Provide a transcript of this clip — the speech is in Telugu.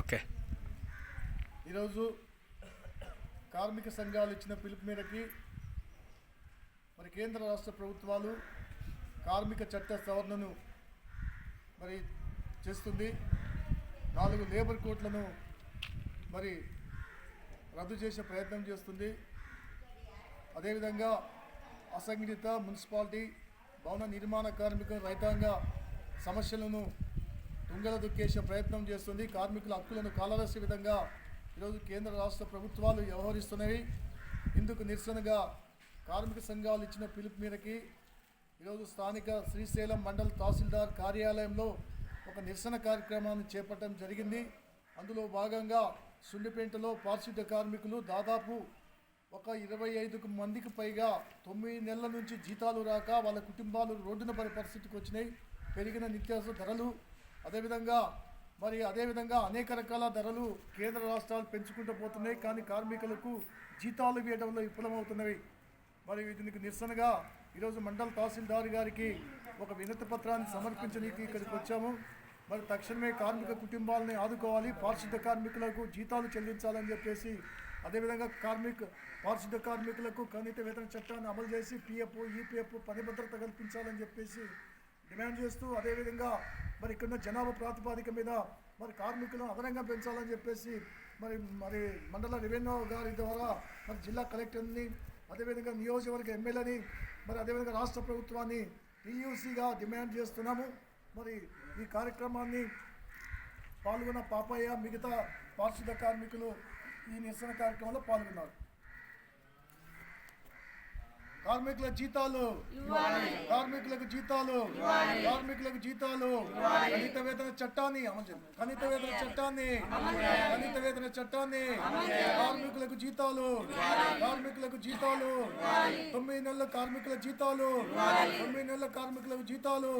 ఓకే. ఈరోజు కార్మిక సంఘాలు ఇచ్చిన పిలుపు మేరకి మరి కేంద్ర రాష్ట్ర ప్రభుత్వాలు కార్మిక చట్ట సవరణను మరి చేస్తుంది. నాలుగు లేబర్ కోట్లను మరి రద్దు చేసే ప్రయత్నం చేస్తుంది. అదేవిధంగా అసంఘటిత మున్సిపాలిటీ భవన నిర్మాణ కార్మిక రైతాంగ సమస్యలను దొంగల దుక్కేసే ప్రయత్నం చేస్తుంది. కార్మికుల హక్కులను కాలవేసే విధంగా ఈరోజు కేంద్ర రాష్ట్ర ప్రభుత్వాలు వ్యవహరిస్తున్నవి ఇందుకు నిరసనగా కార్మిక సంఘాలు ఇచ్చిన పిలుపు మేరకి ఈరోజు స్థానిక శ్రీశైలం మండల తహసీల్దార్ కార్యాలయంలో ఒక నిరసన కార్యక్రమాన్ని చేపట్టడం జరిగింది. అందులో భాగంగా సుండిపేంటలో పారిశుద్ధ్య కార్మికులు దాదాపు ఒక ఇరవై ఐదుకు మందికి పైగా తొమ్మిది నెలల నుంచి జీతాలు రాక వాళ్ళ కుటుంబాలు రోడ్డున పడే పరిస్థితికి వచ్చినాయి. పెరిగిన నిత్యావసర ధరలు అదేవిధంగా మరి అదేవిధంగా అనేక రకాల ధరలు కేంద్ర రాష్ట్రాలు పెంచుకుంటూ పోతున్నాయి. కానీ కార్మికులకు జీతాలు వేయడంలో విఫలమవుతున్నవి. మరి దీనికి నిరసనగా ఈరోజు మండల తహసీల్దార్ గారికి ఒక వినతి పత్రాన్ని సమర్పించడానికి ఇక్కడికి వచ్చాము. మరి తక్షణమే కార్మిక కుటుంబాలని ఆదుకోవాలి. పారిశుద్ధ కార్మికులకు జీతాలు చెల్లించాలని చెప్పేసి అదేవిధంగా కార్మిక పారిశుద్ధ కార్మికులకు కనీత వేతన చట్టాన్ని అమలు చేసి పిఎఫ్ ఈపీఎఫ్ పని భద్రత కల్పించాలని చెప్పేసి డిమాండ్ చేస్తూ అదేవిధంగా మరి ఇక్కడున్న జనాభా ప్రాతిపాదిక మీద మరి కార్మికులను అదనంగా పెంచాలని చెప్పేసి మరి మరి మండల రెవెన్యూ గారి ద్వారా మరి జిల్లా కలెక్టర్ని అదేవిధంగా నియోజకవర్గ ఎమ్మెల్యేని మరి అదేవిధంగా రాష్ట్ర ప్రభుత్వాన్ని టీయూసీగా డిమాండ్ చేస్తున్నాము. మరి ఈ కార్యక్రమాన్ని పాల్గొన్న పాపయ్య మిగతా పారిశుద్ధ కార్మికులు ఈ నిరసన కార్యక్రమంలో పాల్గొన్నారు. కార్మికుల జీతాలు. కార్మికులకు జీతాలు. కార్మికులకు జీతాలు. కనీత వేతన చట్టాన్ని అమలు చేయండి కనీత వేతన చట్టాన్ని. కనీత వేతన చట్టాన్ని. కార్మికులకు జీతాలు. కార్మికులకు జీతాలు. తొమ్మిది నెలల కార్మికుల జీతాలు. తొమ్మిది నెలల కార్మికులకు జీతాలు.